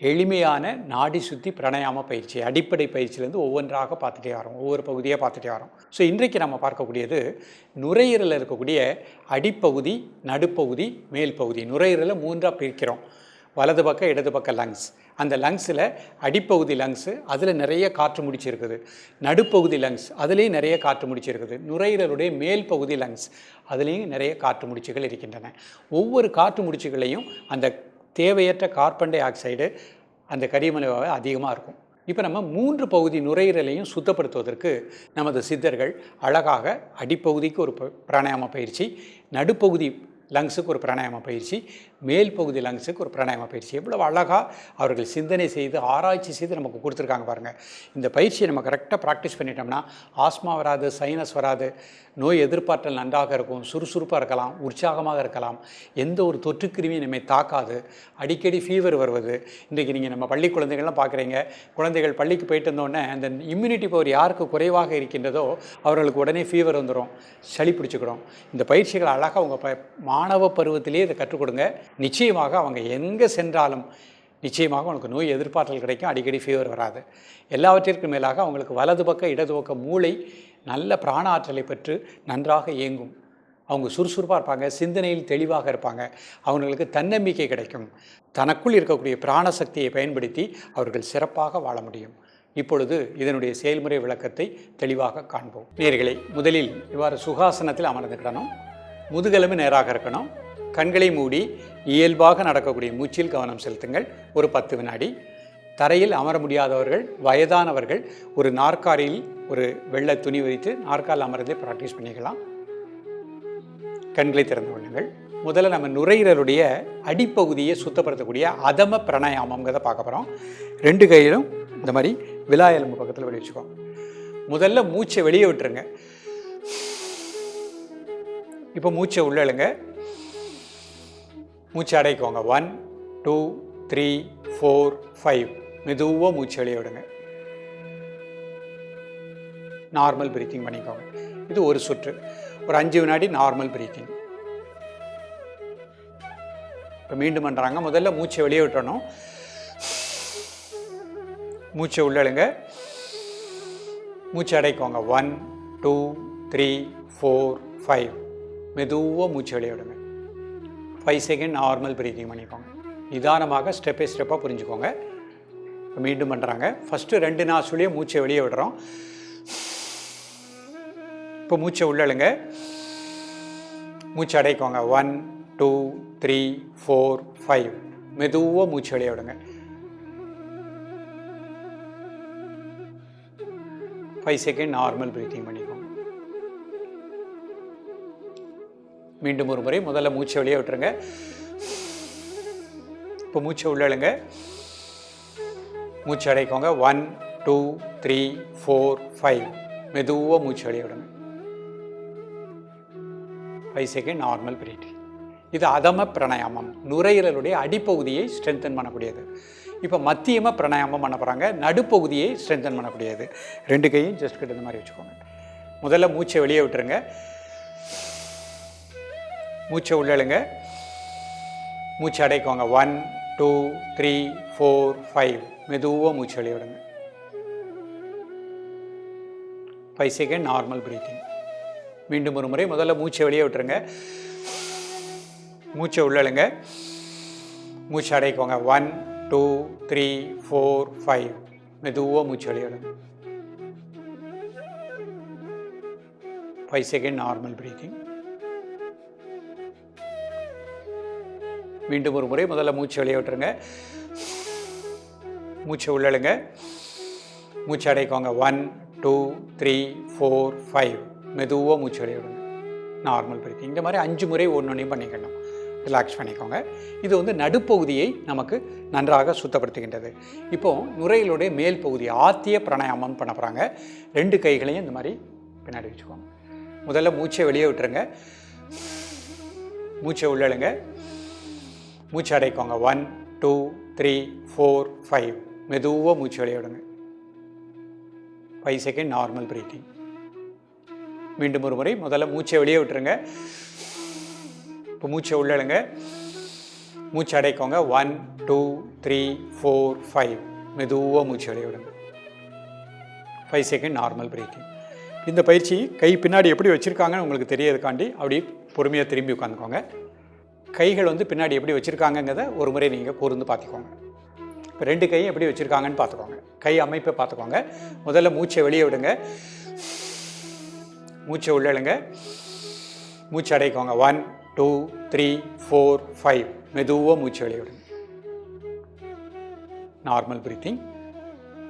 எளிமையான நாடி சுத்தி பிரணயாம பயிற்சி அடிப்படை பயிற்சியிலேருந்து ஒவ்வொன்றாக பார்த்துட்டே வரோம். ஒவ்வொரு பகுதியாக பார்த்துட்டே வரோம். ஸோ இன்றைக்கு நம்ம பார்க்கக்கூடியது நுரையீரலில் இருக்கக்கூடிய அடிப்பகுதி நடுப்பகுதி மேல் பகுதி நுரையீரலை மூன்றாக பிரிக்கிறோம். வலது பக்கம் இடது பக்கம் லங்ஸ் அந்த லங்ஸில் அடிப்பகுதி லங்ஸு அதில் நிறைய காற்று முடிச்சு இருக்குது நடுப்பகுதி லங்ஸ் அதுலேயும் நிறைய காற்று முடிச்சு இருக்குது நுரையீரலுடைய மேல் பகுதி லங்ஸ் அதுலேயும் நிறைய காற்று முடிச்சுகள் இருக்கின்றன. ஒவ்வொரு காற்று முடிச்சுகளையும் அந்த தேவையற்ற கார்பன் டை ஆக்சைடு அந்த கரியமலைவாவை அதிகமாக இருக்கும். இப்போ நம்ம மூன்று பகுதி நுரையீரலையும் சுத்தப்படுத்துவதற்கு நமது சித்தர்கள் அழகாக அடிப்பகுதிக்கு ஒரு ப- பிராணாயாம பயிற்சி நடுப்பகுதி லங்ஸுக்கு ஒரு பிராணாயாம பயிற்சி மேல் பகுதி லங்ஸுக்கு ஒரு பிராணாயம பயிற்சி. எவ்வளோ அழகாக அவர்கள் சிந்தனை செய்து ஆராய்ச்சி செய்து நமக்கு கொடுத்துருக்காங்க பாருங்கள் இந்த பயிற்சியை நம்ம கரெக்டாக ப்ராக்டிஸ் பண்ணிட்டோம்னா ஆஸ்மா வராது சைனஸ் வராது நோய் எதிர்பார்த்தல் நன்றாக இருக்கும் சுறுசுறுப்பாக இருக்கலாம் உற்சாகமாக இருக்கலாம் எந்த ஒரு தொற்றுக்கிருமியும் நம்மை தாக்காது அடிக்கடி ஃபீவர் வருவது. இன்றைக்கி நீங்கள் நம்ம பள்ளி குழந்தைகள்லாம் பார்க்குறீங்க. குழந்தைகள் பள்ளிக்கு போயிட்டு இருந்தோடனே அந்த இம்யூனிட்டி பவர் யாருக்கு குறைவாக இருக்கின்றதோ அவர்களுக்கு உடனே ஃபீவர் வந்துடும் சளி பிடிச்சிக்கிறோம் இந்த பயிற்சிகள் அழகாக அவங்க ப மாணவ பருவத்திலேயே இதை கற்றுக் கொடுங்க. நிச்சயமாக அவங்க எங்கே சென்றாலும் நிச்சயமாக அவங்களுக்கு நோய் எதிர்ப்பாற்றல் கிடைக்கும். அடிக்கடி ஃபீவர் வராது. எல்லாவற்றிற்கும் மேலாக அவங்களுக்கு வலது பக்க இடது பக்க மூளை நல்ல பிராண ஆற்றலை பெற்று நன்றாக இயங்கும். அவங்க சுறுசுறுப்பாக இருப்பாங்க சிந்தனையில் தெளிவாக இருப்பாங்க. அவங்களுக்கு தன்னம்பிக்கை கிடைக்கும். தனக்குள் இருக்கக்கூடிய பிராண சக்தியை பயன்படுத்தி அவர்கள் சிறப்பாக வாழ முடியும். இப்பொழுது இதனுடைய செயல்முறை விளக்கத்தை தெளிவாக காண்போம். நேர்களை முதலில் இவ்வாறு சுகாசனத்தில் அமர்ந்துக்கிடணும் முதுகெலும்பு நேராக இருக்கணும். கண்களை மூடி இயல்பாக நடக்கக்கூடிய மூச்சில் கவனம் செலுத்துங்கள். ஒரு பத்து வினாடி. தரையில் அமர முடியாதவர்கள் வயதானவர்கள் ஒரு நாற்காலியில் ஒரு வெள்ளை துணி விரித்து நாற்காலில் அமர்ந்து ப்ராக்டிஸ் பண்ணிக்கலாம். கண்களை திறந்து கொள்ளுங்கள். முதல்ல நம்ம நுரையீரலுடைய அடிப்பகுதியை சுத்தப்படுத்தக்கூடிய அதம பிரணாயாமங்கிறத பார்க்க போகிறோம் ரெண்டு கையிலும் இந்த மாதிரி விழா எலும்பு பக்கத்தில் வெளியே வச்சுக்கோ முதல்ல மூச்சை வெளியே விட்டுருங்க. இப்போ மூச்சை உள்ளழுங்க மூச்சை அடைக்கோங்க one two three four five மெதுவாக மூச்சு வெளியே விடுங்க. நார்மல் பிரீத்திங் பண்ணிக்கோங்க. இது ஒரு சுற்று. ஒரு அஞ்சு வினாடி நார்மல் பிரீத்திங் இப்போ மீண்டும் பண்ணுறாங்க முதல்ல மூச்சை வெளியே விட்டணும் மூச்சை உள்ளழுங்க மூச்சு அடைக்கோங்க. One two three four five மெதுவாக மூச்சு வெளியே விடுங்க. ஃபைவ் செகண்ட் நார்மல் பிரீத்திங் பண்ணிக்கோங்க. நிதானமாக ஸ்டெப் பை ஸ்டெப்பாக புரிஞ்சுக்கோங்க. மீண்டும் பண்ணுறாங்க ஃபஸ்ட்டு ரெண்டு நாசுலேயே மூச்சை வெளியே விடுறோம். இப்போ மூச்சை உள்ளழுங்க மூச்சை அடைக்கோங்க. One two three four five மெதுவாக மூச்சு வெளியே விடுங்க. ஃபைவ் செகண்ட் நார்மல் ப்ரீத்திங் பண்ணி மீண்டும் ஒரு முறை முதல்ல மூச்சை வெளியே விட்டுருங்க. இப்போ மூச்சை உள்ளழுங்க மூச்சு அடைக்கோங்க. One two three four five மெதுவாக மூச்சு வெளியே விடுங்க. ஃபைவ் செகண்ட் நார்மல் பிரீத்திங் இது அதம பிராணாயாமம். நுரையீரலுடைய அடிப்பகுதியை ஸ்ட்ரென்தன் பண்ணக்கூடியது. இப்போ மத்தியமாக பிராணாயாமம் பண்ண போகிறாங்க நடுப்பகுதியை ஸ்ட்ரென்தன் பண்ணக்கூடியது. ரெண்டு கையும் ஜஸ்ட் கிட்ட இந்த மாதிரி வச்சுக்கோங்க. முதல்ல மூச்சை வெளியே விட்டுருங்க. மூச்சை உள்ளழுங்க மூச்சு அடைக்கோங்க. One two three four five மெதுவாக மூச்சு விடுங்க. ஃபைவ் செகண்ட் நார்மல் பிரீத்திங் மீண்டும் ஒரு முறை முதல்ல மூச்சை வெளியே விட்டுருங்க. மூச்சை உள்ளழுங்க மூச்சு அடைக்கோங்க. One two three four five மெதுவாக மூச்சு விடுங்க. ஃபைவ் செகண்ட் நார்மல் பிரீத்திங் மீண்டும் ஒரு முறை முதல்ல மூச்சு வெளியே விட்டுருங்க. மூச்சை உள்ளழுங்க மூச்சு அடைக்கோங்க. One two three four five மெதுவாக மூச்சு வெளியே விடுங்க. நார்மல் பிரீத்திங் இந்த மாதிரி அஞ்சு முறை ஒன்று பண்ணிக்கணும். ரிலாக்ஸ் பண்ணிக்கோங்க. இது வந்து நடுப்பகுதியை நமக்கு நன்றாக சுத்தப்படுத்துகின்றது. இப்போ நுரையிலுடைய மேல் பகுதி ஆத்திய பிராணாயாமம் பண்ண போகிறாங்க ரெண்டு கைகளையும் இந்த மாதிரி பின்னாடி வச்சுக்கோங்க. முதல்ல மூச்சை வெளியே விட்டுருங்க. மூச்சை உள்ளழுங்க மூச்சு அடைக்கோங்க one two three four five மெதுவாக மூச்சு வெளியே விடுங்க. ஃபைவ் செகண்ட் நார்மல் பிரீத்திங் மீண்டும் ஒரு முறை முதல்ல மூச்சை வெளியே விட்டுருங்க. இப்போ மூச்சை உள்ளழுங்க மூச்சு அடைக்கோங்க one two three four five மெதுவாக மூச்சு வெளியே விடுங்க. ஃபைவ் செகண்ட் நார்மல் பிரீத்திங் இந்த பயிற்சி கை பின்னாடி எப்படி வச்சுருக்காங்கன்னு உங்களுக்கு தெரியறதுக்காண்டி அப்படி பொறுமையாக திரும்பி உட்காந்துக்கோங்க. கைகள் வந்து பின்னாடி எப்படி வச்சுருக்காங்கங்கிறத ஒரு முறை நீங்கள் கூர்ந்து பார்த்துக்கோங்க. இப்போ ரெண்டு கையும் எப்படி வச்சுருக்காங்கன்னு பார்த்துக்கோங்க. கை அமைப்பை பார்த்துக்கோங்க. முதல்ல மூச்சை வெளியே விடுங்க. மூச்சை உள்ளழுங்க மூச்சு அடைக்கோங்க. One two three four five மெதுவாக மூச்சு வெளியே விடுங்க. Normal breathing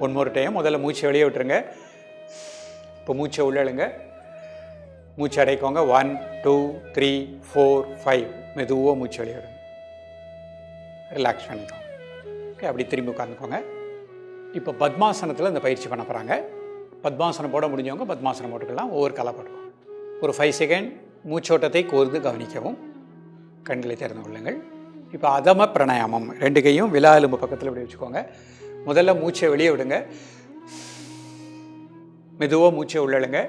one more time முதல்ல மூச்சை வெளியே விட்டுருங்க. இப்போ மூச்சை உள்ளழுங்க மூச்சு அடைக்கோங்க one two three four five மெதுவாக மூச்சு வெளியே விடுங்க ரிலாக்ஸ் பண்ணிக்கோங்க. ஓகே அப்படி திரும்பி உட்காந்துக்கோங்க இப்போ பத்மாசனத்தில் இந்த பயிற்சி பண்ண போகிறாங்க பத்மாசனம் போட முடிஞ்சவங்க பத்மாசனம் போட்டுக்கலாம். ஒவ்வொரு கலா போட்டுக்கோங்க. ஒரு ஃபைவ் செகண்ட் மூச்சோட்டத்தை கோர்ந்து கவனிக்கவும். கண்களை திறந்து கொள்ளுங்கள். இப்போ அதம பிராணாயாமம் ரெண்டு கையும் விழா எலும்பு பக்கத்தில் இப்படி வச்சுக்கோங்க. முதல்ல மூச்சை வெளியே விடுங்க. மெதுவாக மூச்சை உள்ளழுங்க.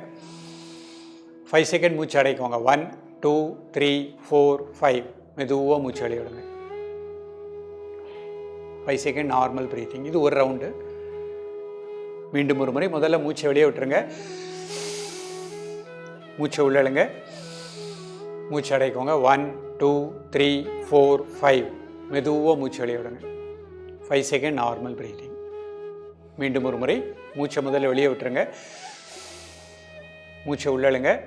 ஃபைவ் செகண்ட் மூச்சு அடைக்கோங்க one two three four five மெதுவாக மூச்சு வெளியே விடுங்க ஃபைவ் செகண்ட் நார்மல் ப்ரீத்திங் இது ஒரு ரவுண்டு மீண்டும் ஒரு முறை முதல்ல மூச்சை வெளியே விட்டுருங்க. மூச்சை உள்ளழுங்க மூச்சு அடைக்கோங்க one two three four five மெதுவாக மூச்சு வெளியே விடுங்க. ஃபைவ் செகண்ட் நார்மல் ப்ரீத்திங் மீண்டும் ஒரு முறை மூச்சை முதல்ல வெளியே விட்டுருங்க. மூச்சை உள்ளழுங்க.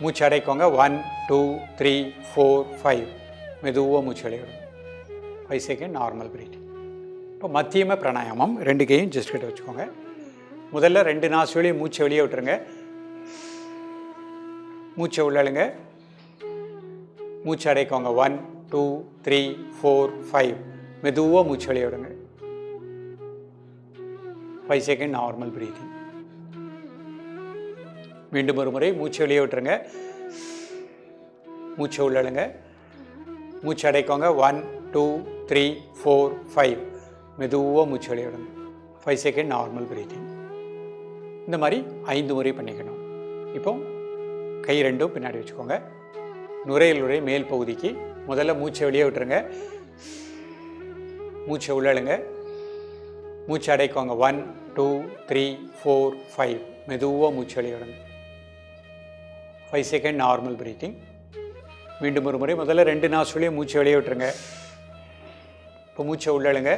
மூச்சு அடைக்கோங்க. One two three four five மெதுவாக மூச்சு வெளியே விடுங்க ஃபைவ் செகண்ட் நார்மல் பிரீத்திங் இப்போ மத்தியம பிராணாயாமம். ரெண்டு கையும் ஜஸ்ட் கிட்ட வச்சுக்கோங்க. முதல்ல ரெண்டு நாசுவலையும் மூச்சை வெளியே விட்டுருங்க. மூச்சை உள்ளழுங்க. மூச்சு அடைக்கோங்க. One two three four five மெதுவாக மூச்சு வெளியே விடுங்க. ஃபைவ் செகண்ட் நார்மல் பிரீத்திங் மீண்டும் ஒரு முறை மூச்சு வெளியே விட்டுருங்க. மூச்சை உள்ளழுங்க மூச்சு அடைக்கோங்க. One two three four five மெதுவாக மூச்சு வெளியே ஃபைவ் செகண்ட் நார்மல் பிரீத்திங் இந்த மாதிரி ஐந்து முறை பண்ணிக்கணும். இப்போ கை ரெண்டும் பின்னாடி வச்சுக்கோங்க. நுரையலுடைய மேல் பகுதிக்கு முதல்ல மூச்சை வெளியே விட்டுருங்க. மூச்சை உள்ளழுங்க மூச்சு அடைக்கோங்க. One two three four five மெதுவாக மூச்சு வெளியே ஃபைவ் செகண்ட் நார்மல் பிரீத்திங் மீண்டும் ஒரு முறை முதல்ல ரெண்டு நாசுலையும் மூச்சு வெளியே விட்டுருங்க. இப்போ மூச்சை உள்ளழுங்க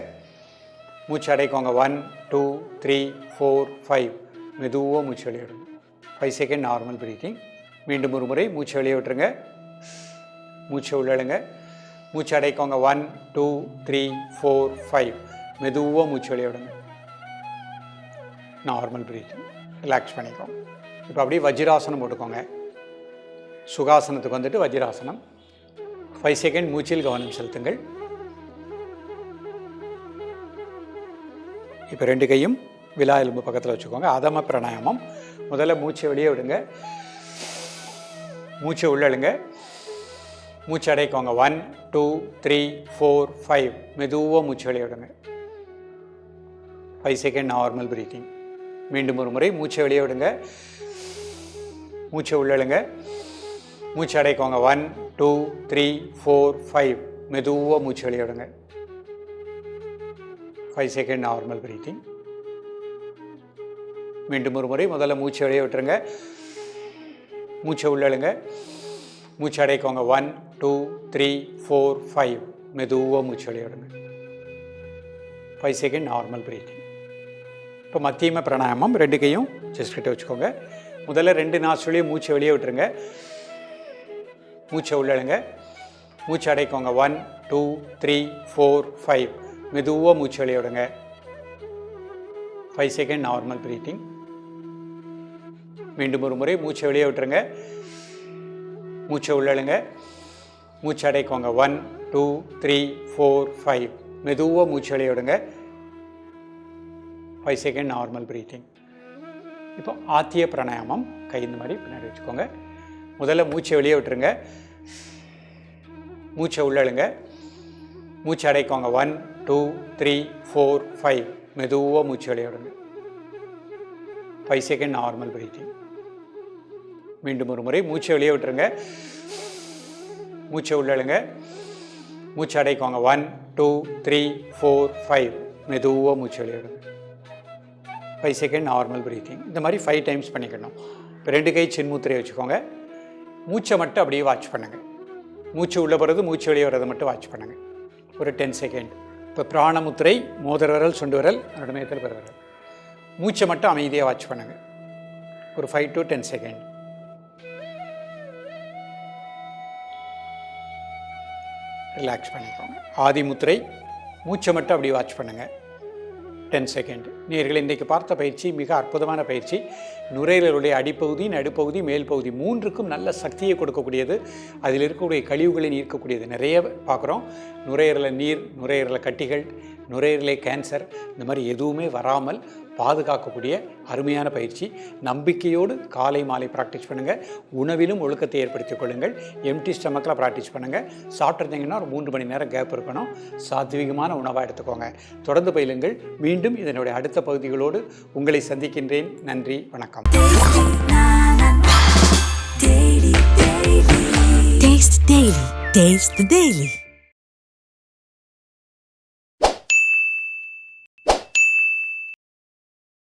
மூச்சு அடைக்கோங்க. One two three four five மெதுவாக மூச்சு வெளியே விடுங்க. ஃபைவ் செகண்ட் நார்மல் பிரீத்திங் மீண்டும் ஒரு முறை மூச்சு வெளியே விட்டுருங்க. மூச்சை உள்ளழுங்க மூச்சு அடைக்கோங்க. One two three four five மெதுவாக மூச்சு வெளியே விடுங்க. நார்மல் பிரீத்திங் ரிலாக்ஸ் பண்ணிக்கோங்க. இப்போ அப்படியே வஜ்ராசனம் போட்டுக்கோங்க. சுகாசனத்துக்கு வந்துட்டு வஜ்ராசனம். ஃபைவ் செகண்ட் மூச்சில் கவனம் செலுத்துங்கள். இப்போ ரெண்டு கையும் விலா எலும்பு பக்கத்தில் வச்சுக்கோங்க. அதம பிராணாயாமம். முதல்ல மூச்சை வெளியே விடுங்க. மூச்சை உள்ளழுங்க மூச்சு அடைக்கோங்க. One two three four five மெதுவாக மூச்சு வெளியே விடுங்க. ஃபைவ் செகண்ட் நார்மல் பிரீத்திங் மீண்டும் ஒரு முறை மூச்சை வெளியே விடுங்க. மூச்சை உள்ளழுங்க மூச்சு அடைக்கோங்க one two three four five மெதுவாக மூச்சு வெளியிடுங்க. ஃபைவ் செகண்ட் நார்மல் பிரீத்திங் மீண்டும் ஒரு முறை முதல்ல மூச்சு வெளியே விட்டுருங்க. மூச்சை உள்ளழுங்க மூச்சு அடைக்கோங்க one two three four five மெதுவாக மூச்சு வெளியிடுங்க ஃபைவ் செகண்ட் நார்மல் பிரீத்திங் இப்போ மத்தியம பிராணாயாமம் ரெண்டு கையும் செஸ்ட் கிட்ட வச்சுக்கோங்க. முதல்ல ரெண்டு நாசுலையும் மூச்சை வெளியே விட்டுருங்க. மூச்சை உள்ளழுங்க. மூச்சு அடைக்கோங்க. One two three four five மெதுவாக மூச்சு வெளியே ஃபைவ் செகண்ட் நார்மல் ப்ரீத்திங் மீண்டும் ஒரு முறை மூச்சை வெளியே விட்டுருங்க. மூச்சை உள்ளழுங்க. மூச்சு அடைக்கோங்க. One two three four five மெதுவாக மூச்சு அடைய விடுங்க. ஃபைவ் செகண்ட் நார்மல் ப்ரீத்திங் இப்போ ஆத்திய பிராணாயாமம் கை இந்த மாதிரி பின்னாடி வச்சுக்கோங்க. முதல்ல மூச்சை வெளியே விட்டுருங்க. மூச்சை உள்ளழுங்க மூச்சு அடைக்கோங்க. One two three four five மெதுவாக மூச்சு வெளியே விடுங்க. ஃபைவ் செகண்ட் நார்மல் பிரீத்திங் மீண்டும் ஒரு முறை மூச்சை வெளியே விட்டுருங்க. மூச்சை உள்ளழுங்க மூச்சு அடைக்கோங்க. One two three four five மெதுவாக மூச்சு வெளியே ஃபைவ் செகண்ட் நார்மல் பிரீத்திங் இந்த மாதிரி ஃபைவ் டைம்ஸ் பண்ணிக்கணும். இப்போ ரெண்டு கை சின்முத்திரையை வச்சுக்கோங்க. மூச்சை மட்டும் அப்படியே வாட்ச் பண்ணுங்கள் மூச்சு உள்ளே போகிறது மூச்சு வெளியே வர்றதை மட்டும் வாட்ச் பண்ணுங்கள் ஒரு டென் செகண்ட் இப்போ பிராணமுத்திரை மோதிர விரல் சுண்டு விரல் அதோட மேத்தில் பெருவிரல் மூச்சை மட்டும் அமைதியாக வாட்ச் பண்ணுங்கள் ஒரு five to ten second relax பண்ணிக்கோங்க. ஆதி முத்திரை மூச்சை மட்டும் அப்படி வாட்ச் பண்ணுங்கள் டென் செகண்ட் நீங்கள் இன்றைக்கு பார்த்த பயிற்சி மிக அற்புதமான பயிற்சி. நுரையீரலுடைய அடிப்பகுதி நடுப்பகுதி மேல் பகுதி மூன்றுக்கும் நல்ல சக்தியை கொடுக்கக்கூடியது. அதில் இருக்கக்கூடிய கழிவுகளை நீர்க்கக்கூடியது. நிறைய பார்க்குறோம். நுரையீரல நீர் நுரையீரல கட்டிகள் நுரையீரலை கேன்சர் இந்த மாதிரி எதுவுமே வராமல் பாதுகாக்கக்கூடிய அருமையான பயிற்சி. நம்பிக்கையோடு காலை மாலை ப்ராக்டிஸ் பண்ணுங்கள் உணவிலும் ஒழுக்கத்தை ஏற்படுத்திக் கொள்ளுங்கள். எம்டி ஸ்டமக்கில் ப்ராக்டிஸ் பண்ணுங்கள் சாப்பிட்ருந்தீங்கன்னா ஒரு மூன்று மணி நேரம் கேப் இருக்கணும். சாத்விகமான உணவாக எடுத்துக்கோங்க. தொடர்ந்து பயிலுங்கள். மீண்டும் இதனுடைய அடுத்த பகுதிகளோடு உங்களை சந்திக்கின்றேன். நன்றி வணக்கம். Taste Daily. Taste the Daily.